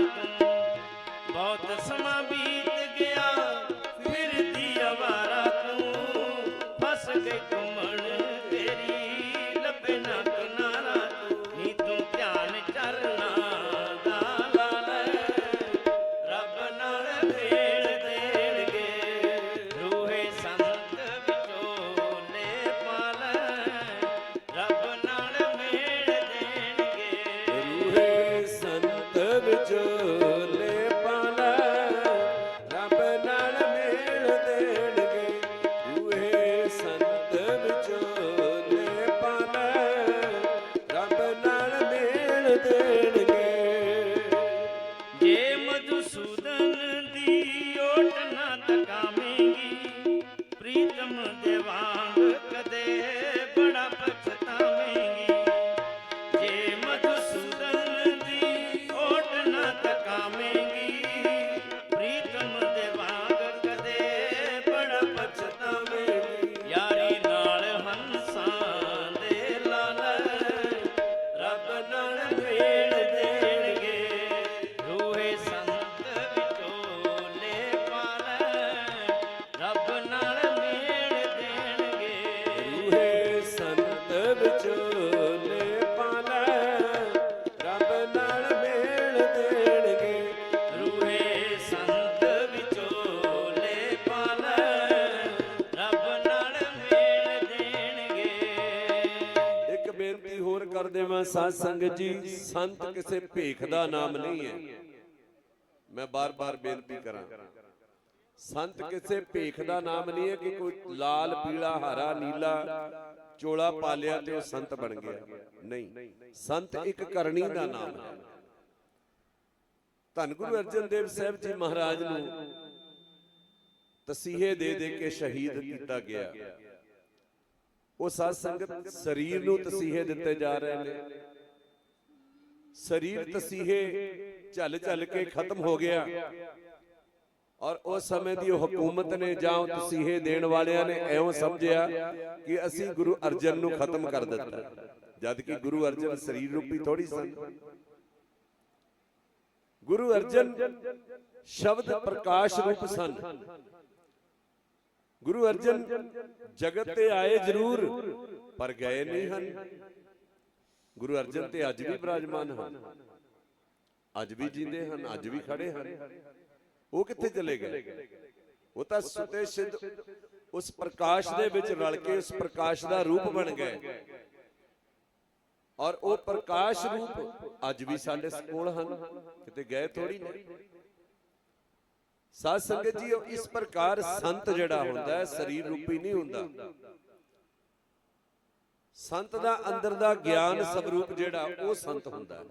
Thank you. ਦੇਵਾਂ, ਸਾਧ ਸੰਗਤ ਜੀ, ਸੰਤ ਕਿਸੇ ਭੇਖ ਦਾ ਨਾਮ ਨਹੀਂ ਹੈ। ਮੈਂ ਬਾਰ-ਬਾਰ ਬੇਨਤੀ ਕਰਾਂ। ਸੰਤ ਕਿਸੇ ਭੇਖ ਦਾ ਨਾਮ ਨਹੀਂ ਹੈ ਕਿ ਕੋਈ ਲਾਲ, ਪੀਲਾ, ਹਰਾ, ਨੀਲਾ ਚੋਲਾ ਪਾਲਿਆ ਤੇ ਉਹ ਸੰਤ ਬਣ ਗਿਆ। ਨਹੀਂ। ਸੰਤ ਇੱਕ ਕਰਨੀ ਦਾ ਨਾਮ ਹੈ। ਧੰਨ ਗੁਰੂ ਅਰਜਨ ਦੇਵ ਸਾਹਿਬ ਜੀ ਮਹਾਰਾਜ ਨੂੰ ਤਸੀਹੇ ਦੇ ਦੇ ਕੇ ਸ਼ਹੀਦ ਕੀਤਾ ਗਿਆ। ਉਹ ਸਾਧ ਸੰਗਤ ਸਰੀਰ ਨੂੰ ਤਸੀਹੇ ਦਿੱਤੇ ਜਾ ਰਹੇ ਨੇ। ਸਰੀਰ ਤਸੀਹੇ ਝਲ ਝਲ ਕੇ ਖਤਮ ਹੋ ਗਿਆ। ਔਰ ਉਸ ਸਮੇਂ ਦੀ ਉਹ ਹਕੂਮਤ ਨੇ ਜਾਂ ਤਸੀਹੇ ਦੇਣ ਵਾਲਿਆਂ ਨੇ ਐਉਂ ਸਮਝਿਆ ਕਿ ਅਸੀਂ ਗੁਰੂ ਅਰਜਨ ਨੂੰ ਖਤਮ ਕਰ ਦਿੱਤਾ। ਜਦ ਕਿ ਗੁਰੂ ਅਰਜਨ ਸਰੀਰ ਰੂਪੀ ਥੋੜੀ ਸਨ। ਗੁਰੂ ਅਰਜਨ ਸ਼ਬਦ ਪ੍ਰਕਾਸ਼ ਰੂਪ ਸਨ। ਗੁਰੂ ਅਰਜਨ ਜਗਤ ਤੇ ਆਏ ਜ਼ਰੂਰ ਪਰ ਗਏ ਨਹੀਂ ਹਨ। ਗੁਰੂ ਅਰਜਨ ਤੇ ਅੱਜ ਵੀ ਬਿਰਾਜਮਾਨ ਹਨ। ਅੱਜ ਵੀ ਜਿੰਦੇ ਹਨ ਅੱਜ ਵੀ ਖੜੇ ਹਨ। ਉਹ ਕਿੱਥੇ ਚਲੇ ਗਏ? ਉਹ ਤਾਂ ਸੁਤੇ ਸਿੱਧ ਉਸ ਪ੍ਰਕਾਸ਼ ਦੇ ਵਿੱਚ ਰਲ ਕੇ ਉਸ ਪ੍ਰਕਾਸ਼ ਦਾ ਰੂਪ ਬਣ ਗਏ। ਔਰ ਉਹ ਪ੍ਰਕਾਸ਼ ਰੂਪ ਅੱਜ ਵੀ ਸਾਡੇ ਕੋਲ ਹਨ। ਕਿਤੇ ਗਏ ਥੋੜੀ ਨਹੀਂ ਸਾਧ ਸੰਗਤ ਜੀ ਇਸ ਪ੍ਰਕਾਰ ਸੰਤ ਜਿਹੜਾ ਹੁੰਦਾ ਹੈ ਸਰੀਰ ਰੂਪੀ ਨਹੀਂ ਹੁੰਦਾ। ਸੰਤ ਦਾ ਅੰਦਰ ਦਾ ਗਿਆਨ ਸਵਰੂਪ ਜਿਹੜਾ ਉਹ ਸੰਤ ਹੁੰਦਾ ਹੈ।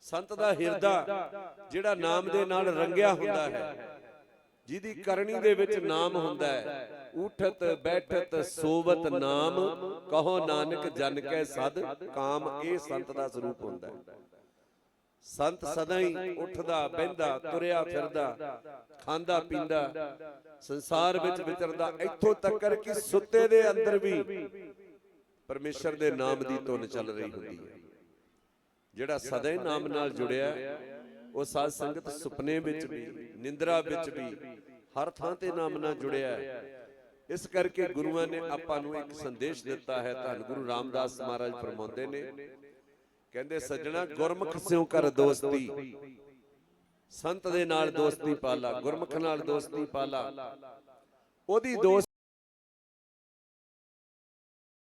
ਸੰਤ ਦਾ ਹਿਰਦਾ ਜਿਹੜਾ ਨਾਮ ਦੇ ਨਾਲ ਰੰਗਿਆ ਹੁੰਦਾ ਹੈ। ਜਿਹਦੀ ਕਰਨੀ ਦੇ ਵਿੱਚ ਨਾਮ ਹੁੰਦਾ ਹੈ। ਉਠਤ ਬੈਠਤ ਸੋਵਤ ਨਾਮ। ਕਹੋ ਨਾਨਕ ਜਨ ਕੈ ਸਦ। ਕਾਮ ਇਹ ਸੰਤ ਦਾ ਸਰੂਪ ਹੁੰਦਾ ਹੈ। ਸੰਤ ਸਦਾ ਹੀ ਉੱਠਦਾ ਬਹਿੰਦਾ ਤੁਰਿਆ ਫਿਰਦਾ ਖਾਂਦਾ ਪੀਂਦਾ ਸੰਸਾਰ ਵਿੱਚ ਵਿਚਰਦਾ ਇੱਥੋਂ ਤੱਕ ਕਿ ਸੁੱਤੇ ਦੇ ਅੰਦਰ ਵੀ ਪਰਮੇਸ਼ਰ ਦੇ ਨਾਮ ਦੀ ਧੁਨ ਚੱਲ ਰਹੀ ਹੁੰਦੀ ਹੈ। ਜਿਹੜਾ ਸਦਾ ਹੀ ਨਾਮ ਨਾਲ ਜੁੜਿਆ ਉਹ ਸਾਧ ਸੰਗਤ ਸੁਪਨੇ ਵਿੱਚ ਵੀ ਨਿੰਦਰਾ ਵਿੱਚ ਵੀ ਹਰ ਥਾਂ ਤੇ ਨਾਮ ਨਾਲ ਜੁੜਿਆ ਹੈ। ਇਸ ਕਰਕੇ ਗੁਰੂਆਂ ਨੇ ਆਪਾਂ ਨੂੰ ਇੱਕ ਸੰਦੇਸ਼ ਦਿੱਤਾ ਹੈ ਧੰਨ ਗੁਰੂ ਰਾਮਦਾਸ ਮਹਾਰਾਜ ਫਰਮਾਉਂਦੇ ਨੇ। ਕਹਿੰਦੇ ਸੱਜਣਾ ਗੁਰਮੁਖ ਸਿਉ ਕਰ ਦੋਸਤੀ। ਸੰਤ ਦੇ ਨਾਲ ਦੋਸਤੀ ਪਾਲਾ ਗੁਰਮੁਖ ਨਾਲ ਦੋਸਤੀ ਪਾਲਾ। ਉਹਦੀ ਦੋਸਤ